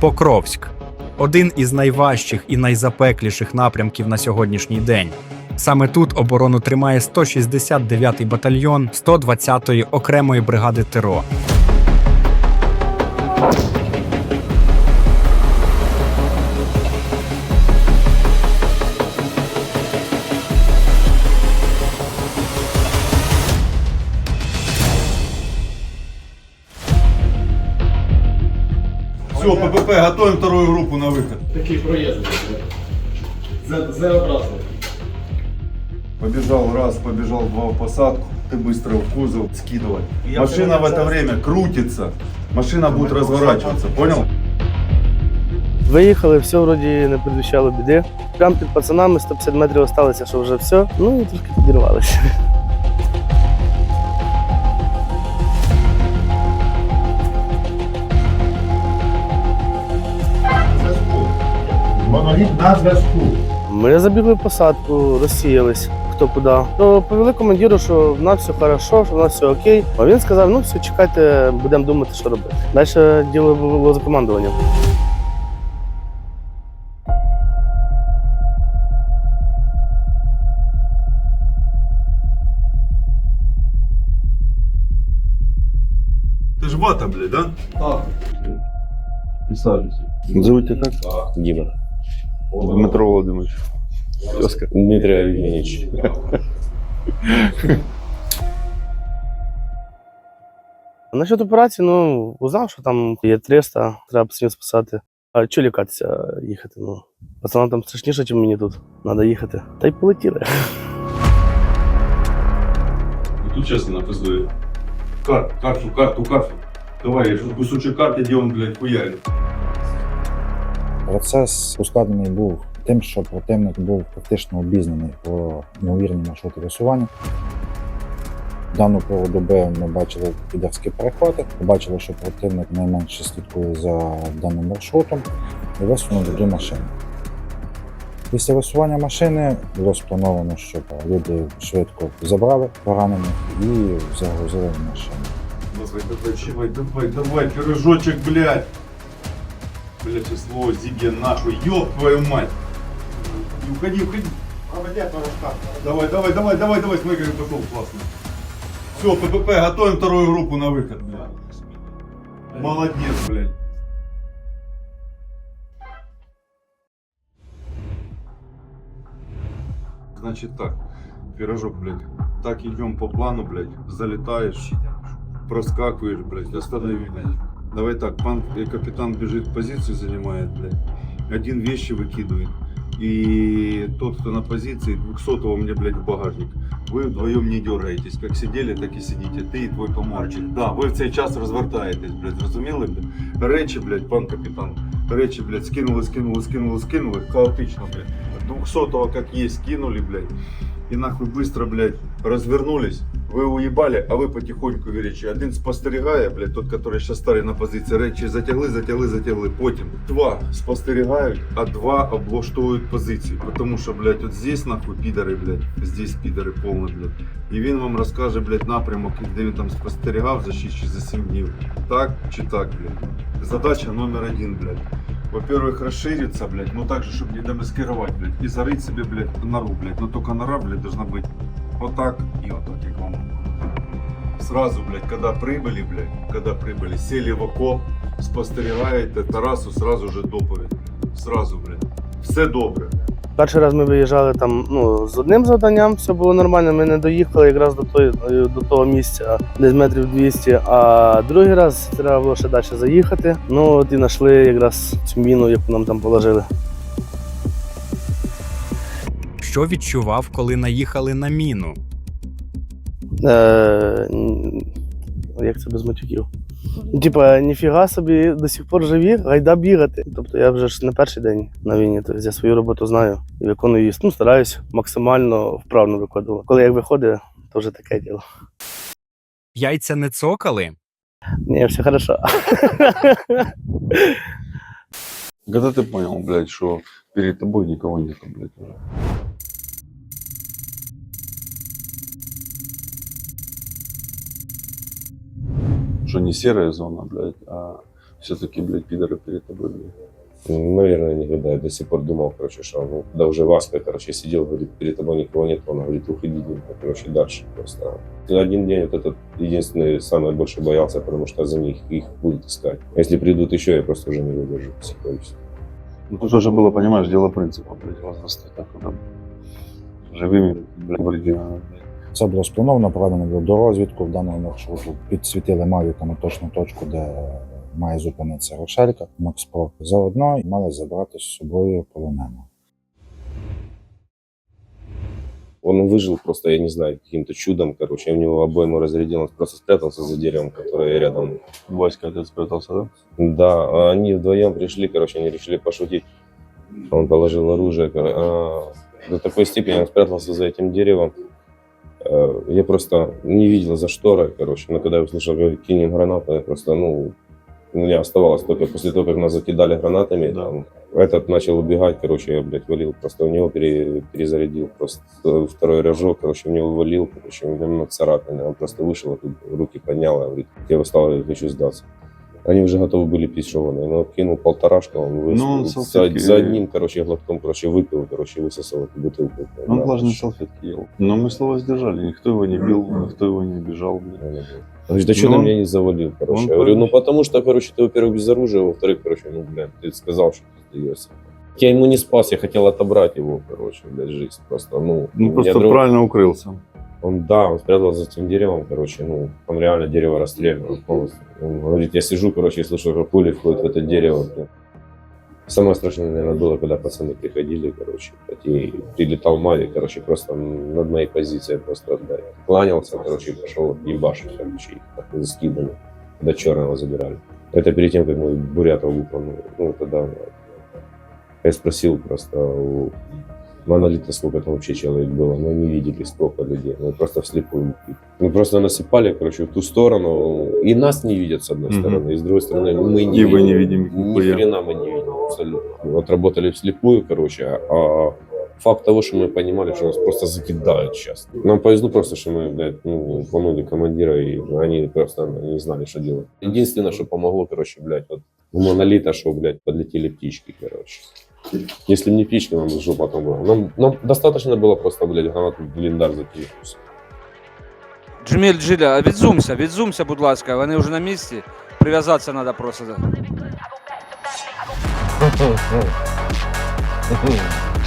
Покровськ один із найважчих і найзапекліших напрямків на сьогоднішній день. Саме тут оборону тримає 169-й батальйон 120-ї окремої бригади ТРО. Все, ППП, готовим вторую группу на выход. Такий проїзд. З-образно. Побежал раз, побежал два в посадку. Ты быстро в кузов скидывай. Машина в это время крутится. Машина будет разворачиваться, понял? Виїхали, все вроді не передвіщало біди. Прямо під пацанами 150 метрів залишилося, що вже все. Ну і трошки підірвалися. Моноліт на зв'язку. Ми забігли в посадку, розсіялись. Хто куди. То повели командиру, що в нас все хорошо, що в нас все окей. А він сказав: ну все, чекайте, будемо думати, що робити. Далі діло було за командуванням. Ты ж вата, блядь, да? Так. Присаживайся. Зовут как? Дима. Дмитро Володимирович. Тезка. Дмитрий Евгеньевич. А Насчет операції, ну, узнав, що там є 300, треба пацанів спасати. А чого лякатися їхати? Ну, пацанам там страшніше, ніж мені тут. Треба їхати. Та й полетіли. Тут честно напиздует. Кар, карту, карту, карту. Давай, я ж кусочек карты, где он, блядь, хуярит. Процес ускладнений був тим, що противник був практично обізнаний про ймовірні маршрути висування. Дану пору доби ми бачили підерські перехвати, побачили, що противник найменше слідкує за даним маршрутом і висунув дві машини. Після висування машини було сплановано, щоб люди швидко забрали поранених і загрузили машину. Давай, давай, давай, давай, давай, пирожочек, блядь. Блядь, число, зиге нашу, ёб твою мать. Не уходи, уходи. Давай, давай, давай, давай, давай, смотри, как пошел классно. Все, ППП, готовим вторую группу на выход, блядь. Молодец, блядь. Значит так, пирожок, блядь. Так идем по плану, блядь. Залетаешь, проскакиваешь, блядь, останови, блядь. Давай так, пан э, капитан бежит, позицию занимает, блядь. Один вещи выкидывает. И тот, кто на позиции, 200 мне, блядь, в багажник. Ви вдвоєм не дергаєтесь. Як сиділи, так і сидите. Ти і твій поморчик. Да, ви в цей час розвертаєтесь, блядь, розуміли, блядь? Речі, блядь, пан капітан. Речі, блядь, скинули, скинули, скинули, скинули. Хаотично, блядь. 200-го как есть скинули, блядь. И нахуй быстро, блядь, развернулись. Вы уебали, а ви потихоньку вірячи. Один спостерігає, блядь, тот, который сейчас старий на позиції, речі затягли, затягли, затягли. Потім два спостерігають, а два облаштовують позиції. Потому що, блядь, от здесь нахуй підари, блядь, здесь підари повні, блядь. І він вам розкаже, блядь, напрямок, де він там спостерігав за 6 чи за 7 днів. Так чи так, блядь. Задача номер один, блядь. Во-первых, расшириться, блядь, ну так же, чтобы не демаскировать, блядь, и зарыть себе, блядь, нору, блядь. Но только нора, блядь, должна быть вот так и вот так, как вам. Сразу, блядь, когда прибыли, блядь, когда прибыли, сели в окоп, спостерігаєте Тарасу сразу же доповідь. Сразу, блядь. Все добре. Перший раз ми виїжджали там ну, з одним завданням, все було нормально. Ми не доїхали якраз до того, до того місця, десь метрів 200. А другий раз треба було ще далі заїхати. Ну от і знайшли якраз цю міну, яку нам там положили. Що відчував, коли наїхали на міну? Е, як це без матюків? Ну, Типа, ніфіга собі до сих пор живі, гайда бігати. Тобто я вже ж не перший день на війні, тобто я свою роботу знаю і виконую її. Ну, стараюсь максимально вправно виконувати. Коли як виходить, то вже таке діло. Яйця не цокали? Ні, все хорошо. Когда ты понял, блядь, что перед тобой никого нету, блядь, уже? Что не серая зона, блядь, а все-таки, блядь, пидоры перед тобой, блядь. Наверное, никогда. Я до сих пор думал, короче, что ну, когда уже Васка, короче, сидел, говорит, перед тобой никого нет, он говорит, уходи, короче, дальше просто. Один день вот этот единственный, самый больше боялся, потому что за них их будут искать. Если придут еще, я просто уже не выдержу психологически. Ну, тут уже было, понимаешь, дело принципа, блядь, возраста такого. Живыми, блядь, в оригинале, блядь. Це було сплановано, проведено до розвідку в даному маршруту. Підсвітили мавіками точну точку, де має зупинитися Рошелька, Макспорт. Заодно мали забрати з собою полоненого. Он выжил просто, я не знаю, каким-то чудом, короче, в него обойму разрядил, он просто спрятался за деревом, которое рядом. Васька отец спрятался, да? Да, они вдвоем пришли, короче, они решили пошутить. Он положил оружие, а, до такой степени он спрятался за этим деревом. Э, Я просто не видел за шторой, короче, но когда я услышал, как кинем гранату, я просто, ну, у меня оставалось только после того, как нас закидали гранатами, Да. там, этот начал убегать, короче, я, блядь, валил, просто у него пере- перезарядил, просто второй рожок, короче, в него валил, короче, у него царапины, он просто вышел, тут руки поднял, и говорит, я устал, я хочу сдаться. Они уже готовы были пить шованные, но кинул полторашку, он выс- Ну, он за, салфетки- за одним, короче, глотком, короче, выпил, короче, высосал эту бутылку. Он Да, влажные короче. салфетки ел. Но мы слово сдержали, никто его не бил, никто его не обижал, блядь. Он Говорит, да что Ну, ты меня не завалил, короче. он Я говорю, ну понял. потому что, короче, ты, во-первых, без оружия, во-вторых, короче, ну, блин, ты сказал, что ты сдаешься. Я ему не спас, я хотел отобрать его, короче, блядь, жизнь просто, ну. Ну, у просто меня друг- правильно укрылся. Он, да, он спрятался за этим деревом, короче, ну, там реально дерево расстреляно полностью. Он говорит, я сижу, короче, и слышу, как пули входят в это дерево. Самое страшное, наверное, было, когда пацаны приходили, короче, и прилетал Мавик, короче, просто над моей позицией просто, блядь, кланялся, короче, и пошел ебашить, короче, их так, скидами, до черного забирали. Это перед тем, как мы Бурятов выполнили, ну, тогда я спросил просто у монолита, сколько там вообще человек было. Мы не видели столько людей. Мы просто вслепую. Мы просто насыпали, короче, в ту сторону. И нас не видят с одной Мгм. стороны, и с другой стороны мы не И видим. вы не видим Ни хрена мы не видим абсолютно. Вот работали вслепую, короче, а факт того, что мы понимали, что нас просто закидают сейчас. Нам повезло просто, что мы, блядь, ну, помыли командира, и они просто не знали, что делать. Единственное, что помогло, короче, блядь, вот у монолита, что, блядь, подлетели птички, короче. Если бы не птички, нам бы жопа там была. Нам, нам достаточно было просто, блядь, гранату в блиндаж закинуть. и всё. Джміль Джиля, відзумся, відзумся, будь ласка, вони вже на місці. Прив'язатися треба просто.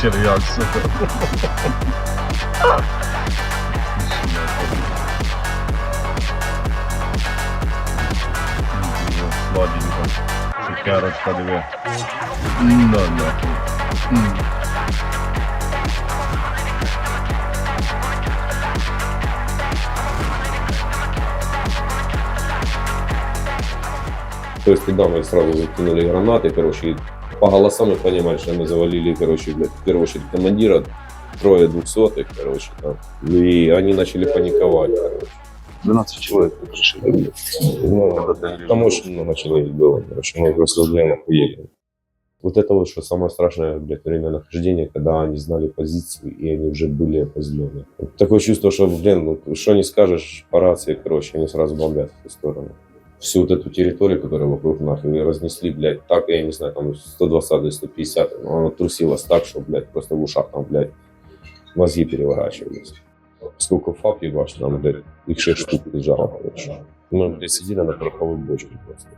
Червяк, сука. Цукерочка, диви. Ну, нахуй. То есть мы сразу закинули гранаты, короче, по голосам мы понимали, что мы завалили, короче, блядь, в первую очередь командира, трое двухсотых, короче, там. И они начали паниковать, короче. 12 человек пришли. Ну, потому что много человек было, мы просто, блин, охуели. Вот это вот, что самое страшное, блядь, время нахождения, когда они знали позицию, и они уже были опозлены. Такое чувство, что, блин, ну, что не скажешь по рации, короче, они сразу бомбят в ту сторону. Всю вот эту территорию, которая вокруг нахуй, разнесли, блядь, так, я не знаю, там 120 или 150, но она трусилась так, что, блядь, просто в ушах там, блядь, мозги переворачивались. Сколько фаб ебашь, там, блядь, их 6 штук лежало, короче. Мы, блядь, сидели на пороховой бочке просто.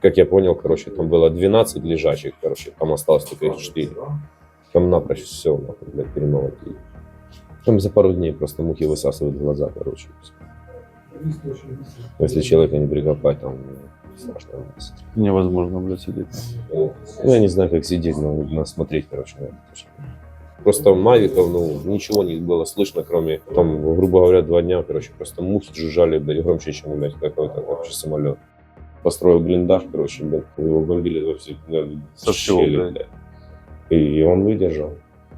Как я понял, короче, там было 12 лежачих, короче, там осталось только 4. Там напрочь все, нахуй, блядь, перемолотили. Там за пару дней просто мухи высасывают глаза, короче. Если человека не прикопать, там ну, страшно. Невозможно, блядь, сидеть. Ну, я не знаю, как сидеть, но надо смотреть, короче, на это. Просто мавиков, ну, ничего не было слышно, кроме, там, грубо говоря, два дня, короче, просто мухи жужжали, блядь, громче, чем, блядь, какой-то вообще самолет. Построил блиндаж, короче, блядь, его бомбили во все блядь, Со всего, щели, блядь. И он выдержал.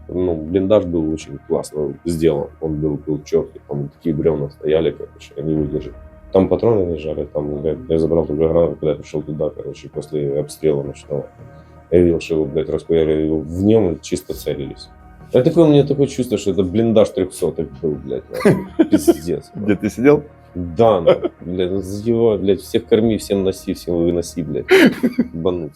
Ну, блиндаж был очень классно сделан, он был, был четкий, там такие бревна стояли, короче, они выдержали. Там патроны лежали, там, блядь, я забрал только гранату, когда я пришел туда, короче, после обстрела ночного. Я видел, что его, блядь, расхуярили его в нем чисто целились. А такое, у меня такое чувство, что это блиндаж 300 был, блядь. Пиздец. Где ты сидел? Да, ну, блядь, задеваю, блядь, всех корми, всем носи, всем выноси, блядь. Бануть.